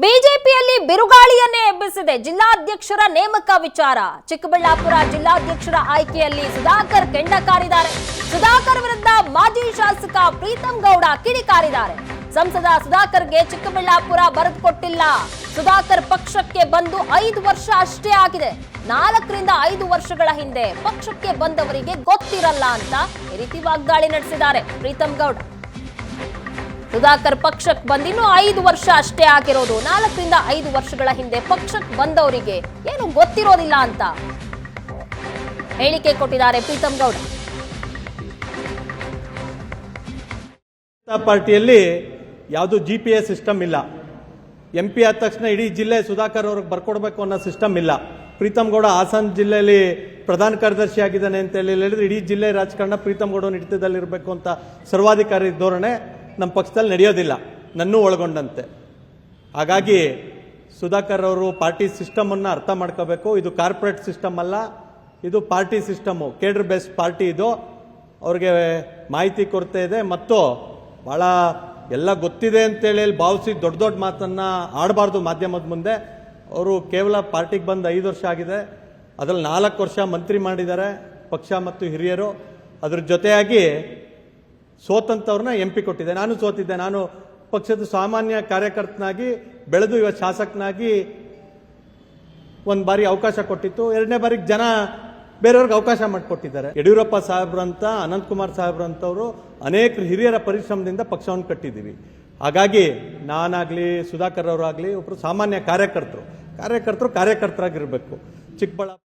ಬಿಜೆಪಿಯಲ್ಲಿ ಬಿರುಗಾಳಿಯನ್ನೇ ಎಬ್ಬಿಸಿದೆ ಜಿಲ್ಲಾಧ್ಯಕ್ಷರ ನೇಮಕ ವಿಚಾರ. ಚಿಕ್ಕಬಳ್ಳಾಪುರ ಜಿಲ್ಲಾಧ್ಯಕ್ಷರ ಆಯ್ಕೆಯಲ್ಲಿ ಸುಧಾಕರ್ ಕೆಂಡಕಾರಿದ್ದಾರೆ. ಸುಧಾಕರ್ ವಿರುದ್ಧ ಮಾಜಿ ಶಾಸಕ ಪ್ರೀತಂ ಗೌಡ ಕಿಡಿಕಾರಿದ್ದಾರೆ. ಸಂಸದ ಸುಧಾಕರ್ಗೆ ಚಿಕ್ಕಬಳ್ಳಾಪುರ ಬರೆದುಕೊಟ್ಟಿಲ್ಲ ಸುಧಾಕರ್ ಪಕ್ಷಕ್ಕೆ ಬಂದು ಐದು ವರ್ಷ ಅಷ್ಟೇ ಆಗಿದೆ. ನಾಲ್ಕರಿಂದ ಐದು ವರ್ಷಗಳ ಹಿಂದೆ ಪಕ್ಷಕ್ಕೆ ಬಂದವರಿಗೆ ಗೊತ್ತಿರಲ್ಲ ಅಂತ ಈ ರೀತಿ ವಾಗ್ದಾಳಿ ನಡೆಸಿದ್ದಾರೆ ಪ್ರೀತಂ ಗೌಡ. ಸುಧಾಕರ್ ಪಕ್ಷಕ್ಕೆ ಬಂದಿನ್ನೂ ಐದು ವರ್ಷ ಅಷ್ಟೇ ಆಗಿರೋದು. ನಾಲ್ಕರಿಂದ ಐದು ವರ್ಷಗಳ ಹಿಂದೆ ಪಕ್ಷಕ್ಕೆ ಬಂದವರಿಗೆ ಏನು ಗೊತ್ತಿರೋದಿಲ್ಲ ಅಂತ ಹೇಳಿಕೆ ಕೊಟ್ಟಿದ್ದಾರೆ ಪ್ರೀತಮ್ ಗೌಡ. ಜನತಾ ಪಾರ್ಟಿಯಲ್ಲಿ ಯಾವುದು ಜಿ ಪಿ ಎಸ್ ಸಿಸ್ಟಮ್ ಇಲ್ಲ. ಎಂ ಪಿ ಆದ ತಕ್ಷಣ ಇಡೀ ಜಿಲ್ಲೆ ಸುಧಾಕರ್ ಅವ್ರಿಗೆ ಬರ್ಕೊಡ್ಬೇಕು ಅನ್ನೋ ಸಿಸ್ಟಮ್ ಇಲ್ಲ. ಪ್ರೀತಮ್ ಗೌಡ ಹಾಸನ ಜಿಲ್ಲೆಯಲ್ಲಿ ಪ್ರಧಾನ ಕಾರ್ಯದರ್ಶಿ ಆಗಿದ್ದಾನೆ ಅಂತ ಹೇಳಿ ಹೇಳಿದ್ರೆ ಇಡೀ ಜಿಲ್ಲೆ ರಾಜಕಾರಣ ಪ್ರೀತಮ್ ಗೌಡನ ಹಿಡಿತದಲ್ಲಿರಬೇಕು ಅಂತ ಸರ್ವಾಧಿಕಾರಿ ಧೋರಣೆ. ನಮ್ಮ ಪಕ್ಷದಲ್ಲಿ ನಡೆಯೋದಿಲ್ಲ, ನನ್ನೂ ಒಳಗೊಂಡಂತೆ. ಹಾಗಾಗಿ ಸುಧಾಕರ್ ಅವರು ಪಾರ್ಟಿ ಸಿಸ್ಟಮನ್ನು ಅರ್ಥ ಮಾಡ್ಕೋಬೇಕು. ಇದು ಕಾರ್ಪೊರೇಟ್ ಸಿಸ್ಟಮ್ ಅಲ್ಲ, ಇದು party system. Cadre based party ಇದು. ಅವ್ರಿಗೆ ಮಾಹಿತಿ ಕೊರತೆ ಇದೆ. ಮತ್ತು ಭಾಳ ಎಲ್ಲ ಗೊತ್ತಿದೆ ಅಂತೇಳಿ ಅಲ್ಲಿ ಭಾವಿಸಿ ದೊಡ್ಡ ದೊಡ್ಡ ಮಾತನ್ನ ಆಡಬಾರ್ದು ಮಾಧ್ಯಮದ ಮುಂದೆ. ಅವರು ಕೇವಲ ಪಾರ್ಟಿಗೆ ಬಂದು ಐದು ವರ್ಷ ಆಗಿದೆ. ಅದರಲ್ಲಿ ನಾಲ್ಕು ವರ್ಷ ಮಂತ್ರಿ ಮಾಡಿದ್ದಾರೆ, ಪಕ್ಷ ಮತ್ತು ಹಿರಿಯರು. ಅದ್ರ ಜೊತೆಯಾಗಿ ಸೋತಂತವ್ರನ್ನ ಎಂ ಪಿ ಕೊಟ್ಟಿದ್ದೆ ನಾನು ಸೋತಿದ್ದೆ. ನಾನು ಪಕ್ಷದ ಸಾಮಾನ್ಯ ಕಾರ್ಯಕರ್ತನಾಗಿ, ಬೆಳೆದು ಇವತ್ತು ಶಾಸಕನಾಗಿ ಒಂದು ಬಾರಿ ಅವಕಾಶ ಕೊಟ್ಟಿತ್ತು. ಎರಡನೇ ಬಾರಿಗೆ ಜನ ಬೇರೆಯವ್ರಿಗೆ ಅವಕಾಶ ಮಾಡಿಕೊಟ್ಟಿದ್ದಾರೆ. ಯಡಿಯೂರಪ್ಪ ಸಾಹೇಬ್ರಂತ, ಅನಂತಕುಮಾರ್ ಸಾಹೇಬ್ರಂಥವ್ರು ಅನೇಕ ಹಿರಿಯರ ಪರಿಶ್ರಮದಿಂದ ಪಕ್ಷವನ್ನು ಕಟ್ಟಿದ್ದೀವಿ. ಹಾಗಾಗಿ ನಾನಾಗಲಿ, ಸುಧಾಕರ್ ಅವರಾಗಲಿ ಒಬ್ಬರು ಸಾಮಾನ್ಯ ಕಾರ್ಯಕರ್ತರು. ಕಾರ್ಯಕರ್ತರು ಕಾರ್ಯಕರ್ತರಾಗಿರಬೇಕು. ಚಿಕ್ಕಬಳ್ಳಾಪುರ